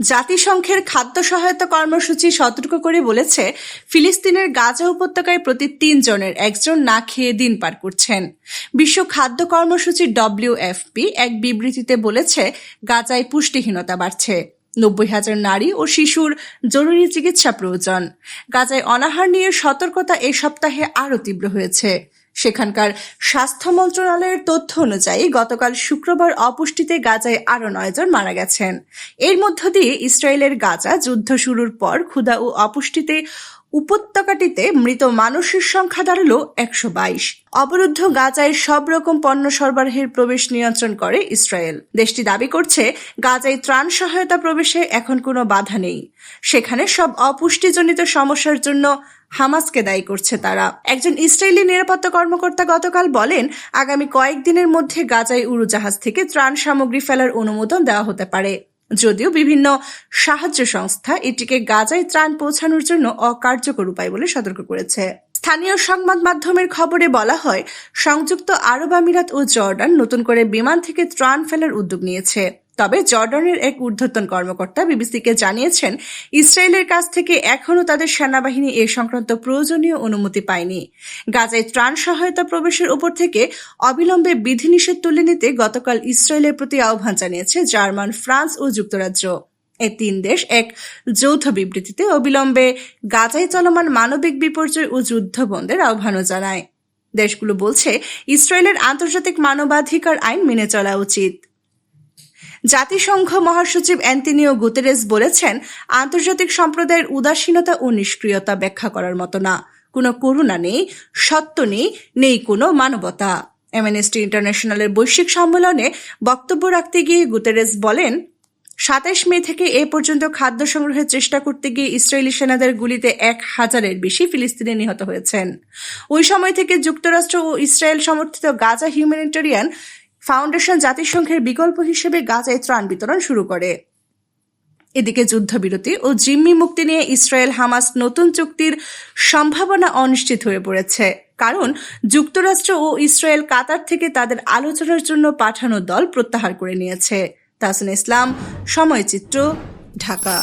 জাতিসংঘের খাদ্য সহায়তা কর্মসূচি সতর্ক করে বলেছে, ফিলিস্তিনের গাজা উপত্যকায় প্রতি তিনজনের একজন না খেয়ে দিন পার করছেন। বিশ্ব খাদ্য কর্মসূচি ডব্লিউএফপি এক বিবৃতিতে বলেছে, গাজায় পুষ্টিহীনতা বাড়ছে। নব্বই হাজার নারী ও শিশুর জরুরি চিকিৎসা প্রয়োজন। গাজায় অনাহার নিয়ে সতর্কতা এ সপ্তাহে আরও তীব্র হয়েছে। সেখানকার স্বাস্থ্য মন্ত্রণালয়ের তথ্য অনুযায়ী গতকাল শুক্রবার অপুষ্টিতে গাজায় আরও নয়জন মারা গেছেন। এর মধ্য দিয়ে ইসরায়েলের গাজা যুদ্ধ শুরুর পর ক্ষুধা ও অপুষ্টিতে উপত্যকাটিতে মৃত মানুষের সংখ্যা দাঁড়াল একশো বাইশ। অবরুদ্ধ গাজায় সব রকম পণ্য সরবরাহের প্রবেশ নিয়ন্ত্রণ করে ইসরায়েল। দেশটি দাবি করছে, গাজায় ত্রাণ সহায়তা প্রবেশে এখন কোনো বাধা নেই। সেখানে সব অপুষ্টিজনিত সমস্যার জন্য হামাসকে দায়ী করছে তারা। একজন ইসরায়েলি নিরাপত্তা কর্মকর্তা গতকাল বলেন, আগামী কয়েকদিনের মধ্যে গাজায় উড়োজাহাজ থেকে ত্রাণ সামগ্রী ফেলার অনুমোদন দেওয়া হতে পারে। যদিও বিভিন্ন সাহায্য সংস্থা এটিকে গাজায় ত্রাণ পৌঁছানোর জন্য অকার্যকর উপায় বলে সতর্ক করেছে। স্থানীয় সংবাদ মাধ্যমের খবরে বলা হয়, সংযুক্ত আরব আমিরাত ও জর্ডান নতুন করে বিমান থেকে ত্রাণ ফেলার উদ্যোগ নিয়েছে। তবে জর্ডানের এক ঊর্ধ্বতন কর্মকর্তা বিবিসিকে জানিয়েছেন, ইসরায়েলের কাছ থেকে এখনও তাদের সেনাবাহিনী এ সংক্রান্ত প্রয়োজনীয় অনুমতি পায়নি। গাজায় ত্রাণ সহায়তা প্রবেশের উপর থেকে অবিলম্বে বিধিনিষেধ তুলে নিতে গতকাল ইসরায়েলের প্রতি আহ্বান জানিয়েছে জার্মান, ফ্রান্স ও যুক্তরাজ্য। এ তিন দেশ এক যৌথ বিবৃতিতে অবিলম্বে গাজায় চলমান মানবিক বিপর্যয় ও যুদ্ধ বন্ধের আহ্বানও জানায়। দেশগুলো বলছে, ইসরায়েলের আন্তর্জাতিক মানবাধিকার আইন মেনে চলা উচিত। জাতিসংঘ মহাসচিব অ্যান্টনিও গুতেরেস বলেছেন, আন্তর্জাতিক সম্প্রদায়ের উদাসীনতা ও নিষ্ক্রিয়তা ব্যাখ্যা করার মতো না। কোনো করুণা নেই, সত্য নেই নেই কোনো মানবতা। অ্যামনেস্টি ইন্টারন্যাশনালের বৈশ্বিক সম্মেলনে বক্তব্য রাখতে গিয়ে গুতেরেস বলেন সাতাশ মে থেকে এ পর্যন্ত খাদ্য সংগ্রহের চেষ্টা করতে গিয়ে ইসরায়েলি সেনাদের গুলিতে এক হাজারের বেশি ফিলিস্তিনি নিহত হয়েছেন। ওই সময় থেকে যুক্তরাষ্ট্র ও ইসরায়েল সমর্থিত গাজা হিউম্যানিটেরিয়ান ফাউন্ডেশন জাতিসংঘের বিকল্প হিসেবে গাজায় ত্রাণ বিতরণ শুরু করে। এদিকে যুদ্ধবিরতি ও জিম্মি মুক্তি নিয়ে ইসরায়েল হামাস নতুন চুক্তির সম্ভাবনা অনিশ্চিত হয়ে পড়েছে। কারণ যুক্তরাষ্ট্র ও ইসরায়েল কাতার থেকে তাদের আলোচনার জন্য পাঠানো দল প্রত্যাহার করে নিয়েছে। তাহসিন ইসলাম সময়চিত্র ঢাকা।